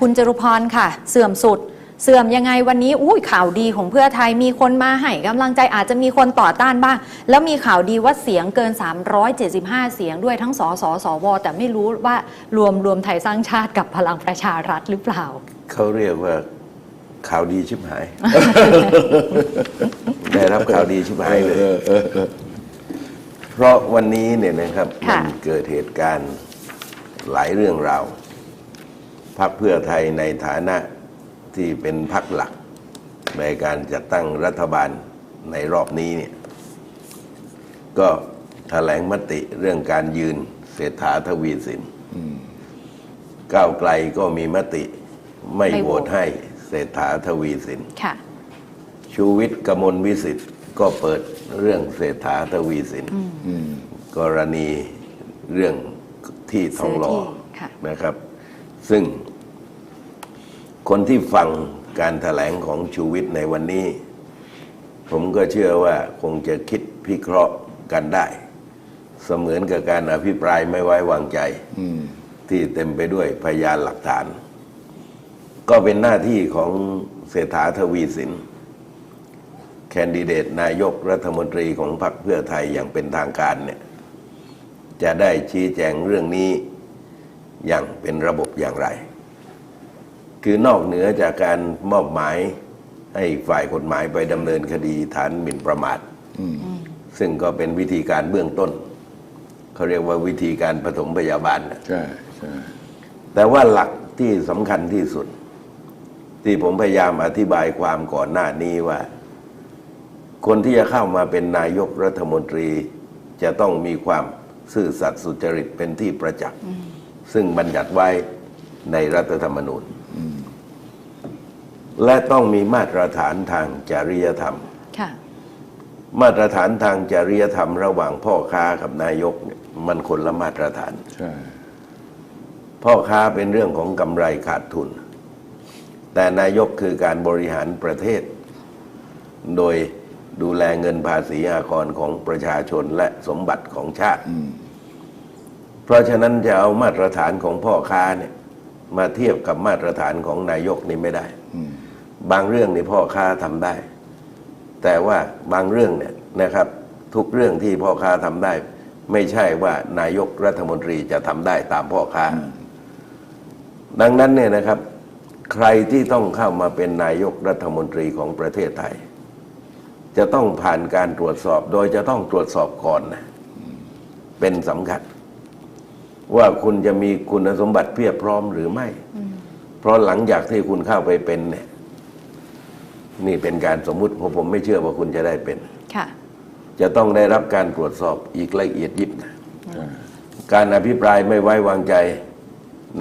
คุณจรุพรค่ะ เสื่อมสุด เสื่อมยังไงวันนี้อุ้ยข่าวดีของเพื่อไทยมีคนมาให้กำลังใจอาจจะมีคนต่อต้านบ้าง แล้วมีข่าวดีว่าเสียงเกิน 375 เสียงด้วยทั้งสสสวแต่ไม่รู้ว่ารวมรวมไทยสร้างชาติกับพลังประชารัฐหรือเปล่า เขาเรียกว่าข่าวดีชิบหาย ได้รับข่าวดีชิบหายเลย เพราะวันนี้เนี่ยนะครับ ค่ะ มันเกิดเหตุการณ์หลายเรื่องราว พักเพื่อไทยในฐานะที่เป็นพักหลัก ในการจัดตั้งรัฐบาลในรอบนี้เนี่ยก็แถลงมติเรื่องการยืนเศรษฐาทวีสินก้าวไกลก็มีมติไม่ไม่โหโหววตตให้เศรษฐาทวีสินค่ะชูวิทย์กมลวิสิทธิ์ก็เปิดเรื่องเศรษฐาทวีสินกรณีเรื่องที่ทองหล่อซื้อที่ค่ะนะครับ ซึ่ง คนที่ฟังการแถลงของชูวิทย์ในวันนี้ ผมก็เชื่อว่าคงจะคิดพิเคราะห์กันได้ เสมือนกับการอภิปรายไม่ไว้วางใจที่เต็มไปด้วยพยานหลักฐาน ก็เป็นหน้าที่ของเศรษฐาทวีสิน แคนดิเดตนายกรัฐมนตรีของพรรคเพื่อไทยอย่างเป็นทางการเนี่ย จะได้ชี้แจงเรื่องนี้ อย่างเป็นระบบอย่างไร คือนอกเหนือจากการมอบหมายให้ฝ่ายกฎหมายไปดำเนินคดีฐานหมิ่นประมาทซึ่งก็เป็นวิธีการเบื้องต้น เขาเรียกว่าวิธีการปฐมพยาบาลนะใช่ใช่แต่ว่าหลักที่สำคัญที่สุด ที่ผมพยายามอธิบายความก่อนหน้านี้ว่า คนที่จะเข้ามาเป็นนายกรัฐมนตรี จะต้องมีความซื่อสัตย์สุจริตเป็นที่ประจักษ์ ซึ่งบัญญัติไว้ในรัฐธรรมนูญ และต้องมีมาตรฐานทางจริยธรรมค่ะมาตรฐานทางจริยธรรม ระหว่างพ่อค้ากับนายกเนี่ยมันคนละมาตรฐานใช่พ่อค้าเป็นเรื่องของกำไรขาดทุน แต่นายกคือการบริหารประเทศ โดยดูแลเงินภาษีอากรของประชาชนและสมบัติของชาติ เพราะฉะนั้นจะเอามาตรฐานของพ่อค้าเนี่ยมาเทียบกับมาตรฐานของนายกนี่ไม่ได้ บางเรื่องนี่พ่อค้าทำได้ แต่ว่าบางเรื่องเนี่ยนะครับ ทุกเรื่องที่พ่อค้าทำได้ ไม่ใช่ว่านายกรัฐมนตรีจะทำได้ตามพ่อค้า ดังนั้นเนี่ยนะครับ ใครที่ต้องเข้ามาเป็นนายกรัฐมนตรีของประเทศไทย จะต้องผ่านการตรวจสอบโดยจะต้องตรวจสอบก่อนนะเป็นสำคัญ ว่าคุณจะมีคุณสมบัติเพียบพร้อมหรือไม่ เพราะหลังจากที่คุณเข้าไปเป็นเนี่ย นี่เป็นการสมมุติเพราะผมไม่เชื่อว่าคุณจะได้เป็นค่ะจะต้องได้รับการตรวจสอบอีกละเอียดยิบนะใช่การอภิปรายไม่ไว้วางใจ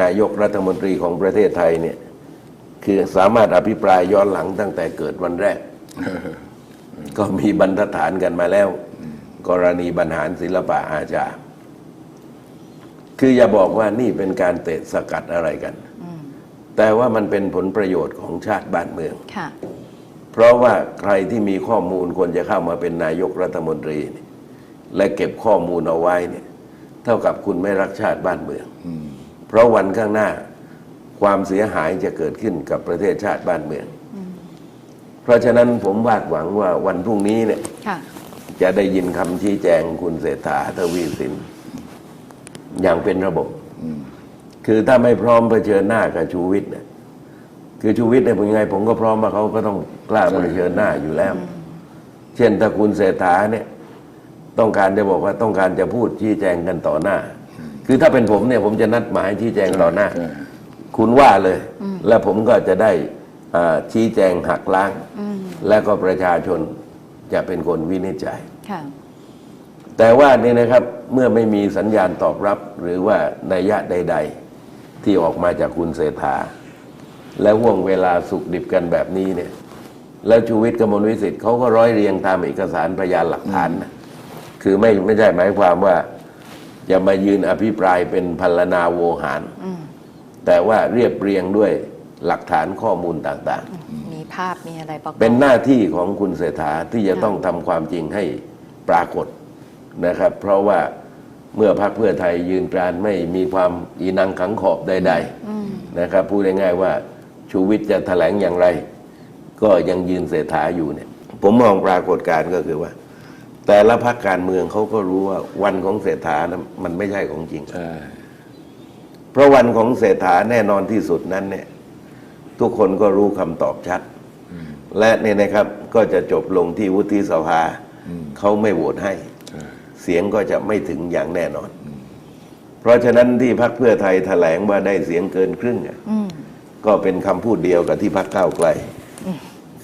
นายกรัฐมนตรีของประเทศไทยเนี่ย คือสามารถอภิปรายย้อนหลังตั้งแต่เกิดวันแรก ก็มีบรรทัดฐานกันมาแล้ว กรณีบรรหารศิลปะอาชา คืออย่าบอกว่านี่เป็นการเตะสกัดอะไรกัน แต่ว่ามันเป็นผลประโยชน์ของชาติบ้านเมืองค่ะเพราะว่าใครที่มีข้อมูลควรจะเข้ามาเป็นนายกรัฐมนตรีเนี่ยและเก็บข้อมูลเอาไว้เนี่ย เท่ากับคุณไม่รักชาติบ้านเมือง เพราะวันข้างหน้าความเสียหายจะเกิดขึ้นกับประเทศชาติบ้านเมือง เพราะฉะนั้นผมวาดหวังว่าวันพรุ่งนี้เนี่ยค่ะจะได้ยินคำชี้แจงคุณเศรษฐาทวีสิน อย่างเป็นระบบ คือถ้าไม่พร้อมเผชิญหน้ากับชูวิทย์เนี่ยคือชูวิทย์เนี่ยเป็นยังไงผมก็พร้อมว่าเขาก็ต้องกล้าเผชิญหน้าอยู่แล้ว เช่นถ้าคุณเศรษฐาเนี่ยต้องการจะบอกว่าต้องการจะพูดชี้แจงกันต่อหน้า คือถ้าเป็นผมเนี่ยผมจะนัดหมายชี้แจงต่อหน้าใช่คุณว่าเลย แล้วผมก็จะได้อ่าชี้แจงหักล้าง แล้วก็ประชาชนจะเป็นคนวินิจฉัยค่ะ แต่ว่านี่นะครับเมื่อไม่มีสัญญาณตอบรับหรือว่านัยยะใด ๆ ที่ออกมาจากคุณเศรษฐา และห่วงเวลาสุกดิบกันแบบนี้เนี่ยแล้วชูวิทย์กมลวิสิทธิ์เขาก็ร้อยเรียงตามเอกสารพยานหลักฐานนะคือไม่ไม่ใช่หมายความว่าจะมายืนอภิปรายเป็นพัลนาโวหาร แต่ว่าเรียบเรียงด้วยหลักฐานข้อมูลต่างๆ มีภาพมีอะไรประกอบเป็นหน้าที่ของคุณเศรษฐาที่จะต้องทำความจริงให้ปรากฏ นะครับ เพราะว่าเมื่อพรรคเพื่อไทยยืนกรานไม่มีความอีนังขังขอบใดนะครับพูดง่ายๆว่าชูวิทย์จะแถลงอย่างไร ก็ยังยืนเสถาอยู่เนี่ย ผมมองปรากฏการณ์ก็คือว่า แต่ละพรรคการเมืองเขาก็รู้ว่าวันของเศรษฐานะมันไม่ใช่ของจริงใช่เพราะวันของเศรษฐาแน่นอนที่สุดนั้นเนี่ย ทุกคนก็รู้คำตอบชัด และเนี่ยนะครับก็จะจบลงที่วุฒิสภาเขาไม่โหวตให้ใช่ เสียงก็จะไม่ถึงอย่างแน่นอน เพราะฉะนั้นที่พรรคเพื่อไทยแถลงว่าได้เสียงเกินครึ่งอะอืมก็เป็นคำพูดเดียวกับที่พรรคก้าวไกล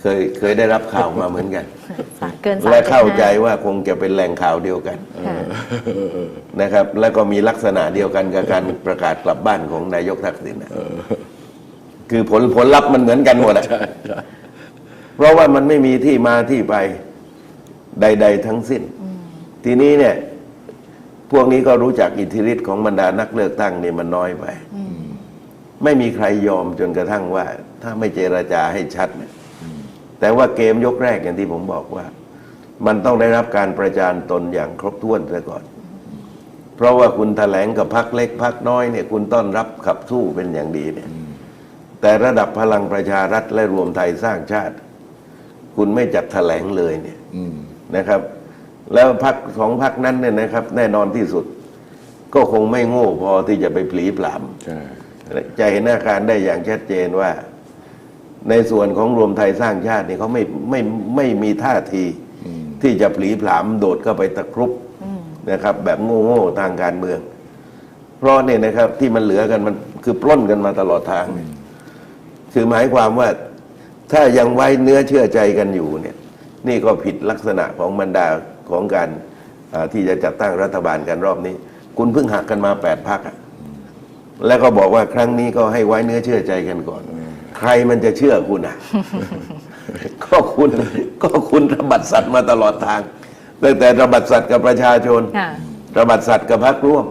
เคยเคยได้รับข่าวมาเหมือนกันสามเกินสามและเข้าใจจุดห้ว่าคงจะเป็นแหล่งข่าวเดียวกันค่ะนะครับ แล้วก็มีลักษณะเดียวกันกับการประกาศกลับบ้านของนายกทักษิณนะคือผลผลลัพธ์มันเหมือนกันหมดอะใช่ใช่เพราะว่ามันไม่มีที่มาที่ไปใด ๆ ทั้งสิ้น ทีนี้เนี่ย พวกนี้ก็รู้จักอิทธิฤทธิ์ของบรรดานักเลือกตั้งนี่มันน้อยไปไม่มีใครยอมจนกระทั่งว่า ถ้าไม่เจรจาให้ชัดเนี่ยแต่ว่าเกมยกแรกอย่างที่ผมบอกว่า มันต้องได้รับการประจานตนอย่างครบถ้วนซะก่อน เพราะว่าคุณแถลงกับพักเล็กพักน้อยเนี่ย คุณต้อนรับขับสู้เป็นอย่างดีเนี่ย แต่ระดับพลังประชารัฐและรวมไทยสร้างชาติ คุณไม่จัดแถลงเลยเนี่ยอืมนะครับ แล้วพักสองพักนั้นเนี่ยนะครับ แน่นอนที่สุด ก็คงไม่โง่พอที่จะไปผลีผลามใช่จะเห็นอาการได้อย่างชัดเจนว่า ในส่วนของรวมไทยสร้างชาตินี่เขาไม่ไม่ไม่มีท่าทีที่จะผลีผลามโดดเข้าไปตะครุบนะครับ แบบโง่ๆทางการเมือง เพราะเนี่ยนะครับที่มันเหลือกันมันคือปล้นกันมาตลอดทางเนี่ยคือหมายความว่าถ้ายังไว้เนื้อเชื่อใจกันอยู่เนี่ย นี่ก็ผิดลักษณะของบรรดา ของการอ่าที่จะจัดตั้งรัฐบาลกันรอบนี้ คุณเพิ่งหักกันมาแปดพักอะแล้วก็บอกว่าครั้งนี้ก็ให้ไว้เนื้อเชื่อใจกันก่อน ใครมันจะเชื่อคุณอะ ก็คุณก็คุณระบัดสัตว์มาตลอดทางตั้งแต่ระบัดสัตว์กับประชาชนค่ะระบัดสัตว์กับพรรคร่วม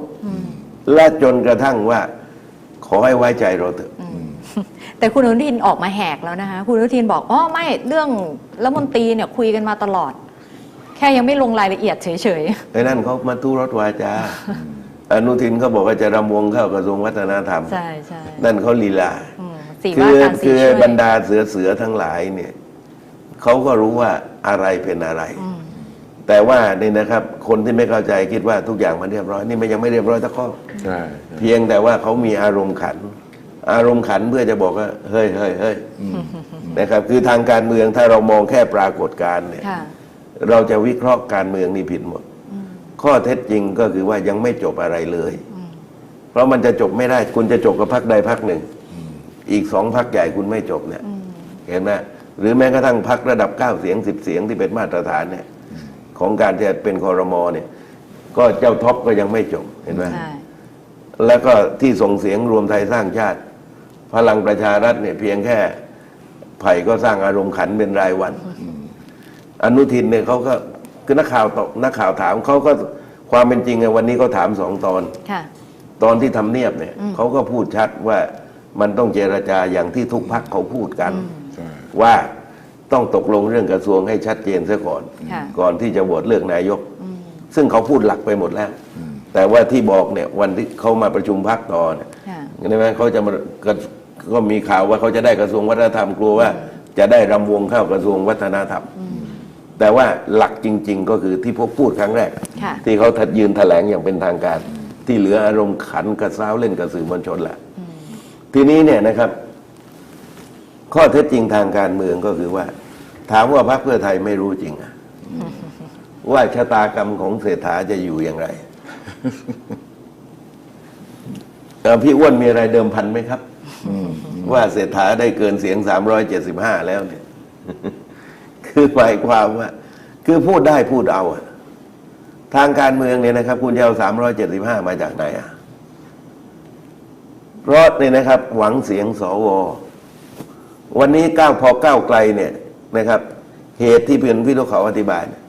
และจนกระทั่งว่า ขอให้ไว้ใจเราเถอะแต่คุณอนุทินออกมาแหกแล้วนะคะ คุณอนุทินบอกอ๋อไม่เรื่องรัฐมนตรีเนี่ยคุยกันมาตลอด แค่ยังไม่ลงรายละเอียดเฉยไอ้นั่นเขามาทุรถวาจา อนุทินเขาบอกว่าจะรำวงเข้ากระทรวงวัฒนธรรม ๆ ใช่ใช่นั่นเขาลีลา อืมสี่คืว่าอการสี่คือช่วยบรรดาเสือเสือทั้งหลายเนี่ยเขาก็รู้ว่าอะไรเป็นอะไรแต่ว่านี่นะครับ คนที่ไม่เข้าใจคิดว่าทุกอย่างมันเรียบร้อย นี่มันยังไม่เรียบร้อยสักข้อ ใช่เพียงแต่ว่าเขามีอารมณ์ขัน อารมณ์ขันเพื่อจะบอกว่าเฮ้ยเฮ้ยเฮ้ยนะครับ คือทางการเมืองถ้าเรามองแค่ปรากฏการณ์เนี่ย ค่ะ เราจะวิเคราะห์การเมืองนี่ผิดหมด ข้อเท็จจริงก็คือว่ายังไม่จบอะไรเลย เพราะมันจะจบไม่ได้ คุณจะจบกับพักใดพักหนึ่ง อีกสองพักใหญ่คุณไม่จบเนี่ยเห็นไหมหรือแม้กระทั่งพักระดับเก้าเสียงสิบเสียงที่เป็นมาตรฐานเนี่ยของการจะเป็นคอรมอเนี่ยก็เจ้าท็อปก็ยังไม่จบเห็นไหมใช่แล้วก็ที่ส่งเสียงรวมไทยสร้างชาติ พลังประชารัฐเนี่ยเพียงแค่ไผ่ก็สร้างอารมณ์ขันเป็นรายวัน อนุทินเนี่ยเขาก็คือนักข่าวตอบนักข่าวถามเขาก็ความเป็นจริงอะวันนี้เขาถามสองตอน ค่ะ ตอนที่ทำเนียบเนี่ยเขาก็พูดชัดว่ามันต้องเจรจาอย่างที่ทุกพักเขาพูดกัน ใช่ว่าต้องตกลงเรื่องกระทรวงให้ชัดเจนซะก่อน ค่ะ ก่อนที่จะโหวตเลือกนายก ซึ่งเขาพูดหลักไปหมดแล้ว แต่ว่าที่บอกเนี่ยวันที่เขามาประชุมพักต่อเนี่ย ค่ะ ใช่ไหมเขาจะมาก็ก็มีข่าวว่าเขาจะได้กระทรวงวัฒนธรรมกลัวว่า จะได้รำวงเข้ากระทรวงวัฒนธรรม แต่ว่าหลักจริง ๆ ก็คือที่พวกพูดครั้งแรก ค่ะ ที่เขาถัดยืนแถลงอย่างเป็นทางการ ที่เหลืออารมณ์ขันกระซ้าวเล่นกับสื่อมวลชนแหละทีนี้เนี่ยนะครับ ข้อเท็จจริงทางการเมืองก็คือว่า ถามว่าพรรคเพื่อไทยไม่รู้จริงอะว่าชะตากรรมของเศรษฐาจะอยู่อย่างไรเอ่อพี่อ้วนมีอะไรเดิมพันไหมครับ ว่าเศรษฐาได้เกินเสียง 375 แล้วเนี่ย คือหมายความว่า คือพูดได้พูดเอาทางการเมืองเนี่ยนะครับ คุณจะเอา375มาจากไหนอะเพราะเนี่ยนะครับ หวังเสียงสววันนี้ก้าวพอก้าวไกลเนี่ยนะครับ เหตุที่เพื่อนพี่ลูกเขาอธิบายเนี่ย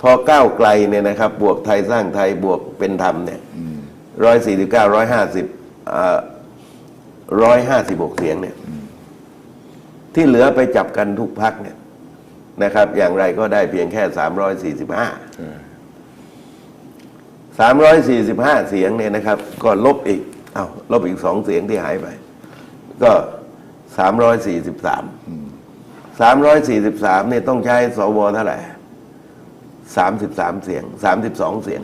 พอก้าวไกลเนี่ยนะครับ บวกไทยสร้างไทยบวกเป็นธรรมเนี่ยร้อยสี่สิบเก้าร้อยห้าสิบร้อยห้าสิบหกเสียงเนี่ย ที่เหลือไปจับกันทุกพักเนี่ย นะครับ อย่างไรก็ได้เพียงแค่สามร้อยสี่สิบห้าสามร้อยสี่สิบห้าเสียงเนี่ยนะครับ ก็ลบอีกเอาลบอีกสองเสียงที่หายไป ก็สามร้อยสี่สิบสามสามร้อยสี่สิบสามเนี่ยต้องใช้สวเท่าไหร่สามสิบสามเสียงสามสิบสองเสียง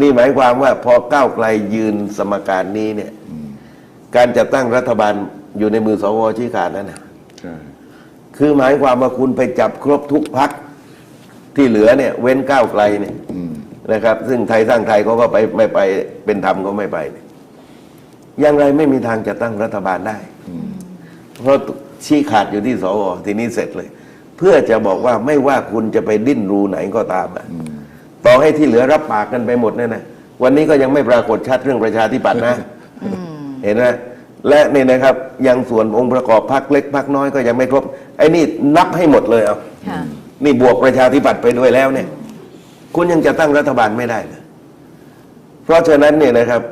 นี่หมายความว่าพอก้าวไกลยืนสมการนี้เนี่ย การจัดตั้งรัฐบาลอยู่ในมือสวชี้ขาดแล้วนะ คือหมายความว่าคุณไปจับครบทุกพักที่เหลือเนี่ย เว้นก้าวไกลเนี่ยนะครับ ซึ่งไทยสร้างไทยเขาก็ไปไม่ไปเป็นธรรมก็ไม่ไปยอย่างไรไม่มีทางจะตั้งรัฐบาลได้ เพราะชี้ขาดอยู่ที่สวทีนี้เสร็จเลย เพื่อจะบอกว่าไม่ว่าคุณจะไปดิ้นรูไหนก็ตามอะต่อให้ที่เหลือรับปากกันไปหมดเนี่ยนะวันนี้ก็ยังไม่ปรากฏชัดเรื่องประชาธิปัตย์นะ เห็นไหม และนี่นะครับยังส่วนองค์ประกอบพักเล็กพักน้อยก็ยังไม่ครบไอ้นี่นับให้หมดเลยเอาค่ะนี่บวกประชาธิปัตย์ไปด้วยแล้วเนี่ย คุณยังจะตั้งรัฐบาลไม่ได้เลยเพราะฉะนั้นเนี่ยนะครับ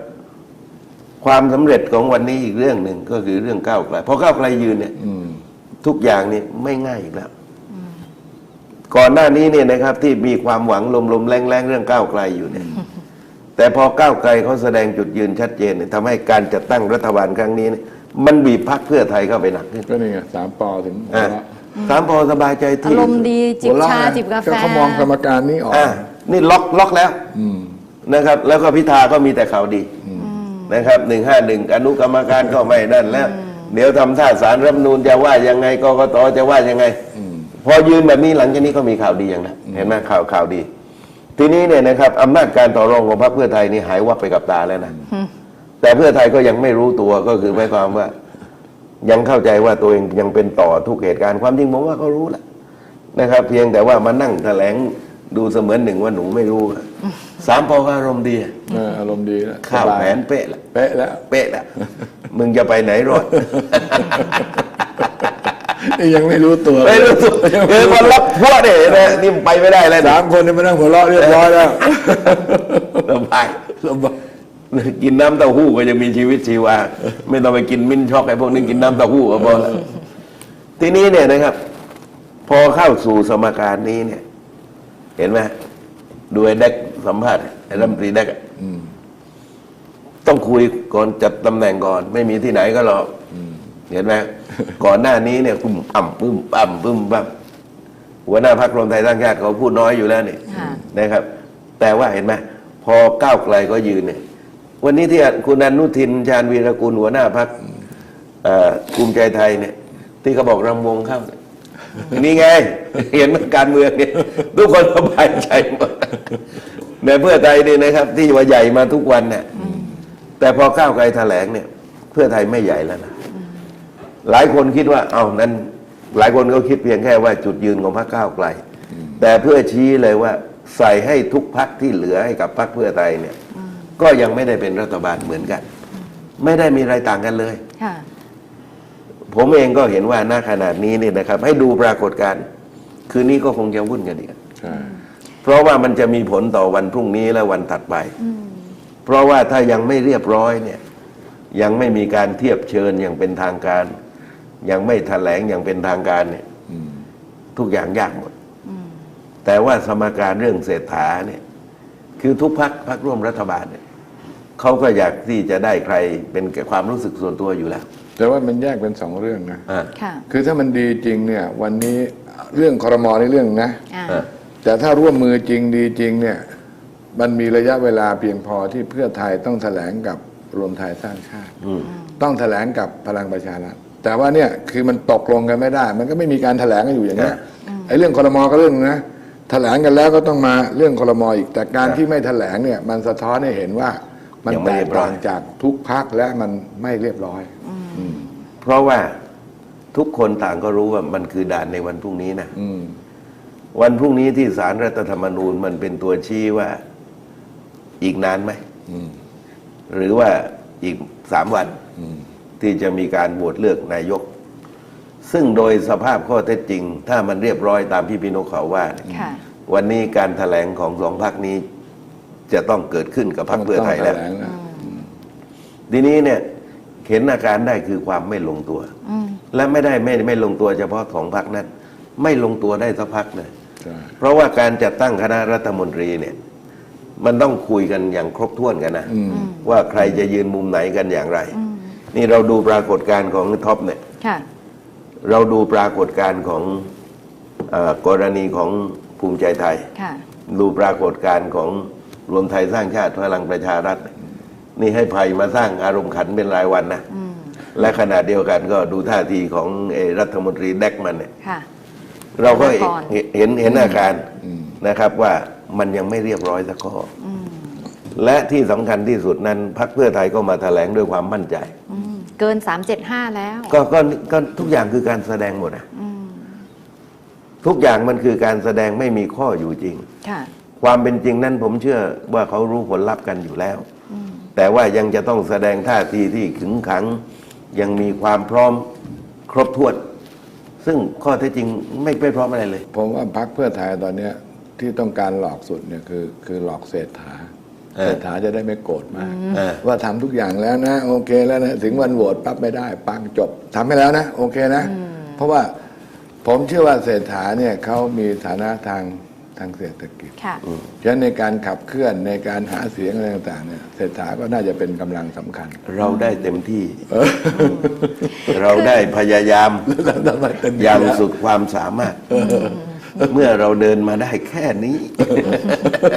ความสำเร็จของวันนี้อีกเรื่องหนึ่งก็คือเรื่องก้าวไกลพอก้าวไกลยืนเนี่ย อืม ทุกอย่างนี่ไม่ง่ายอีกแล้ว ก่อนหน้านี้เนี่ยนะครับที่มีความหวังลมๆแรงๆเรื่องก้าวไกลอยู่เนี่ย แต่พอก้าวไกลเขาแสดงจุดยืนชัดเจนเนี่ยทำให้การจัดตั้งรัฐบาลครั้งนี้เนี่ยมันบีบพักเพื่อไทยเข้าไปหนักขึ้นก็นี่ไงสามปอถึงหัวอะเราะสามพอสบายใจอาที่รมณ์ดีจิบหัวเระชานะจิบกาแฟเขามองสมการนี้ออกอะนี่ล็อกล็อกแล้ว อืม นะครับแล้วก็พิธาก็มีแต่ข่าวดีนะครับหนึ่งห้าหนึ่งอนุกรรมการก็ไม่นั่นแล้ว เดี๋ยวทำท่าสารรัฐธรรมนูนจะว่ายังไงกกตจะว่ายังไง พอยืนแบบนี้หลังจากนี้ก็มีข่าวดีอย่างนั้นเห็นไหมข่าวข่าวดี ทีนี้เนี่ยนะครับอำนาจการต่อรองของพรรคเพื่อไทยนี่หายวับไปกับตาแล้วนะแต่เพื่อไทยก็ยังไม่รู้ตัวก็คือหมายความว่า ยังเข้าใจว่าตัวเองยังเป็นต่อทุกเหตุการณ์ความจริงผมว่าเขารู้แหละนะครับ เพียงแต่ว่ามานั่งแถลงดูเสมือนหนึ่งว่าหนูไม่รู้อะสามพอก็อารมณ์ดีเอออารมณ์ดีแล้วข้าวสบยแผนเป๊ะละเป๊ะแล้วเป๊ะละมึงจะไปไหนรอดนี่ ยังไม่รู้ตัวไม่รู้ตัวเออมันรับพวกเนี่ยนะนี่มันไปไม่ได้เลยนะสามคนนี่มานั่งหัวเราะเรียบร้อยแล้วสบายสบายกินน้ำเต้าหู้ก็ยังมีชีวิตชีวาไม่ต้องไปกินมิ้นช็อกไอ้พวกนี้กินน้ำเต้าหู้ก็พอแล้วทีนี้เนี่ยนะครับ พอเข้าสู่สมการนี้เนี่ย เห็นไหมดูไอ้เด็กสัมภาษณ์ไอ้รัฐมนตรีเด็กอะต้องคุยก่อนจัดตำแหน่งก่อน ไม่มีที่ไหนก็หรอกเห็นไหม ก่อนหน้านี้เนี่ยคุณอ่ำปึ้มอ่ำปึ้มปั๊มหัวหน้าพรรครวมไทยสร้างชาติเขาพูดน้อยอยู่แล้วนี่ค่ะนะครับ แต่ว่าเห็นไหมพอก้าวไกลก็ยืนเนี่ย วันนี้ที่คุณอนุทินชาญวีรกุลหัวหน้าพักภูมิใจไทยเนี่ย ที่เขาบอกรำวงเข้าเนี่ยนี่ไง เห็นไหมการเมืองเนี่ยทุกคนสบายใจหมดในเพื่อไทยนี่นะครับ ที่ว่าใหญ่มาทุกวันเนี่ยแต่พอก้าวไกลแถลงเนี่ย เพื่อไทยไม่ใหญ่แล้วนะ หลายคนคิดว่าเอานั้น หลายคนก็คิดเพียงแค่ว่าจุดยืนของพรรคก้าวไกล แต่เพื่อชี้เลยว่าใส่ให้ทุกพักที่เหลือให้กับพรรคเพื่อไทยเนี่ย ก็ยังไม่ได้เป็นรัฐบาลเหมือนกัน ไม่ได้มีอะไรต่างกันเลยค่ะผมเองก็เห็นว่าณขนาดนี้เนี่ยนะครับ ให้ดูปรากฏการณ์คืนนี้ก็คงจะวุ่นกันอีกใช่เพราะว่ามันจะมีผลต่อวันพรุ่งนี้และวันถัดไป เพราะว่าถ้ายังไม่เรียบร้อยเนี่ย ยังไม่มีการเทียบเชิญอย่างเป็นทางการ ยังไม่แถลงอย่างเป็นทางการเนี่ยอืมทุกอย่างยากหมด แต่ว่าสมการเรื่องเศรษฐาเนี่ย คือทุกพักพักร่วมรัฐบาลเนี่ยเขาก็อยากที่จะได้ใครเป็นความรู้สึกส่วนตัวอยู่แล้ว แต่ว่ามันแยกเป็นสองเรื่องนะอ่าค่ะคือถ้ามันดีจริงเนี่ย วันนี้เรื่องคอรมอในเรื่องนะอ่าอ่าแต่ถ้าร่วมมือจริงดีจริงเนี่ย มันมีระยะเวลาเพียงพอที่เพื่อไทยต้องแถลงกับรวมไทยสร้างชาติอืมต้องแถลงกับพลังประชารัฐ แต่ว่าเนี่ยคือมันตกลงกันไม่ได้ มันก็ไม่มีการแถลงกันอยู่อย่างนี้ยไอ้เรื่องคอรมอก็เรื่องนะแถลงกันแล้วก็ต้องมาเรื่องคอรมออีก แต่การที่ไม่แถลงเนี่ย มันสะท้อนให้เห็นว่า มันยังไม่แตเรีกยบร้อต่ายงจากทุกพักและมันไม่เรียบร้อยเพราะว่าทุกคนต่างก็รู้ว่ามันคือด่านในวันพรุ่งนี้นะอืมวันพรุ่งนี้ที่สารรัฐธรรมนูญมันเป็นตัวชี้ว่า อีกนานไหมอืมหรือว่าอีกสามวันอืม ที่จะมีการโหวตเลือกนายก ซึ่งโดยสภาพข้อเท็จจริง ถ้ามันเรียบร้อยตามที่พี่นกเขาว่าเนี่ยค่ะ วันนี้การถแถลงของสองพักนี้ จะต้องเกิดขึ้นกับพรรคเพื่อไทยแล้ว ต้องถงนะทีนี้เนี่ยเห็นอาการได้คือความไม่ลงตัว อืม และไม่ได้ไม่ไม่ลงตัวเฉพาะของพรรคนั้น ไม่ลงตัวได้สักพักเลย ใช่เพราะว่าการจัดตั้งคณะรัฐมนตรีเนี่ย มันต้องคุยกันอย่างครบถ้วนกันนะ อืม ว่าใครจะยืนมุมไหนกันอย่างไร นี่เราดูปรากฏการณ์ของท็อปเนี่ยค่ะเราดูปรากฏการณ์ของเออกรณีของภูมิใจไทยค่ะดูปรากฏการณ์ของรวมไทยสร้างชาติพลังประชารัฐ นี่ให้ภัยมาสร้างอารมณ์ขันเป็นรายวันนะอืมและขณะเดียวกันก็ดูท่าทีของเอ่อรัฐมนตรีแดกมันเนี่ยค่ะเราก็ธนาธรเห็นเห็นเห็นอาการนะครับว่ามันยังไม่เรียบร้อยสักข้ออและที่สำคัญที่สุดนั้นพรรคเพื่อไทยก็มาแถลงด้วยความมั่นใจอืม เกิน 375 แล้ว ก็ก็ก็ทุกอย่างคือการแสดงหมดนะอืมทุกอย่างมันคือการแสดงไม่มีข้ออยู่จริง ค่ะ ความเป็นจริงนั้นผมเชื่อว่าเขารู้ผลลัพธ์กันอยู่แล้ว แต่ว่ายังจะต้องแสดงท่าทีที่ขึงขัง ยังมีความพร้อมครบถ้วน ซึ่งข้อเท็จจริงไม่ไม่พร้อมอะไรเลย ผมว่าพักเพื่อไทยตอนเนี้ยที่ต้องการหลอกสุดเนี่ยคือคือหลอกเศรษฐา เออเศรษฐาจะได้ไม่โกรธมากเออว่าทำทุกอย่างแล้วนะ โอเคแล้วนะ ถึงวันโหวตปั๊บไม่ได้ ปังจบทำให้แล้วนะ โอเคนะ เพราะว่าผมเชื่อว่าเศรษฐาเนี่ยเขามีฐานะทางทางเศรษฐกิจค่ะฉะนั้นในการขับเคลื่อนในการหาเสียงอะไรต่างๆเนี่ยเศรษฐาก็น่าจะเป็นกำลังสำคัญ เราได้เต็มที่ เราได้พยายามทำไมเป็นอย่างสุดความสามารถ เมื่อเราเดินมาได้แค่นี้